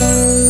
ใ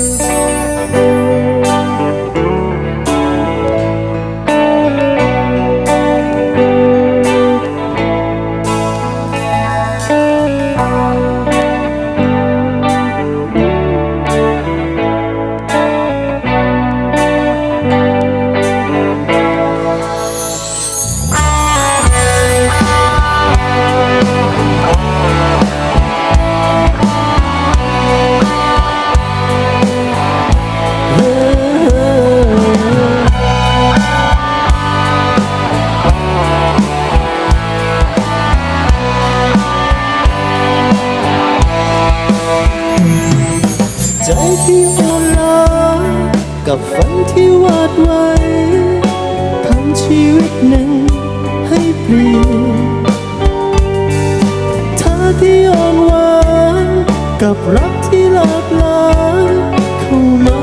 กับฝันที่วาดไว้ทำชีวิตหนึ่งให้เปลี่ยนเธอที่อ่อนหวานกับรักที่หลากหลายเข้ามา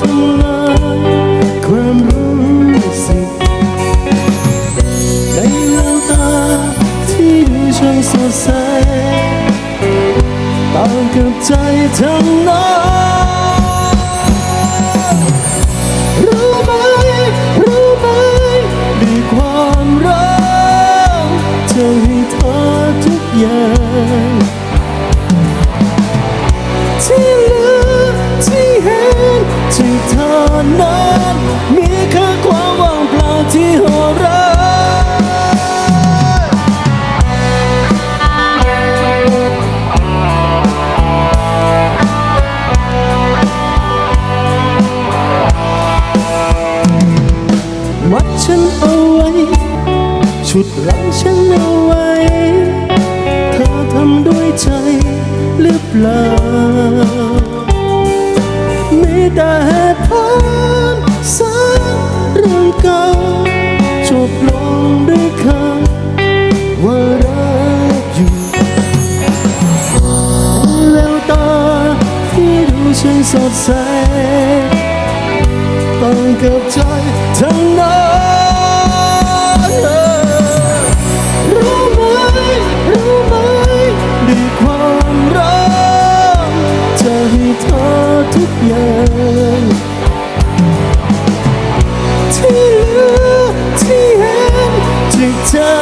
ทำลายความรู้สึกในแววตาที่ดูช่างสดใสต่างกับใจทั้งนั้น ทุกอย่างที่เหลือที่เห็นที่เธอนั้นมีแค่ความว่างเปล่าที่โหดร้ายมัดฉันเอาไว้ ชุดรังฉันเอาไว้ เธอทำด้วยใจหรือเปล่ามีแต่เหตุผลสร้างเรื่องเก่าจบลงด้วยคำว่ารักอยู่แววตาที่ดูช่างสดใสต่างกับใจทั้งนั้น ด้วยความรักจะให้เธอทุกอย่างที่เหลือที่เห็นที่เธอ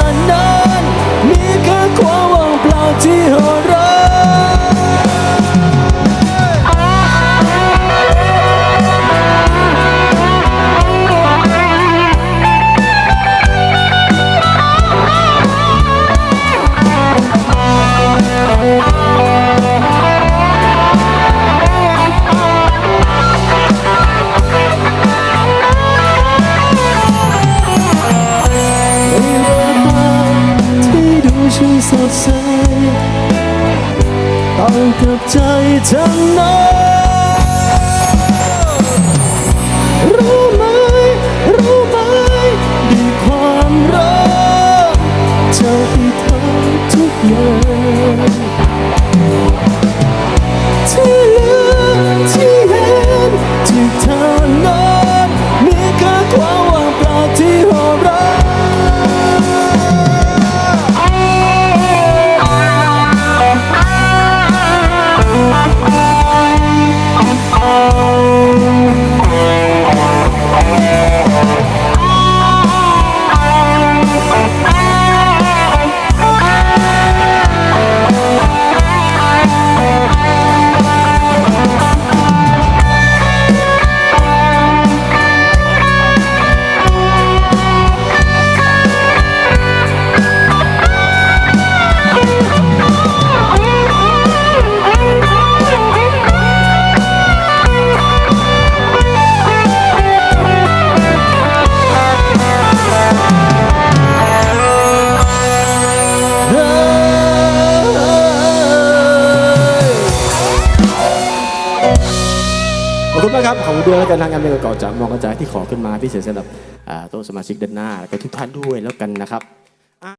ต่างกับใจทั้งนั้น อบคุณมากครับ ขอบคุณด้วยแล้วกันทางงานเมืองเก่าจากมองกระจายที่ขอขึ้นมาพิเศษสำหรับโต๊ะสมาชิกด้านหน้าแล้วก็ทุกท่านด้วยแล้วกันนะครับ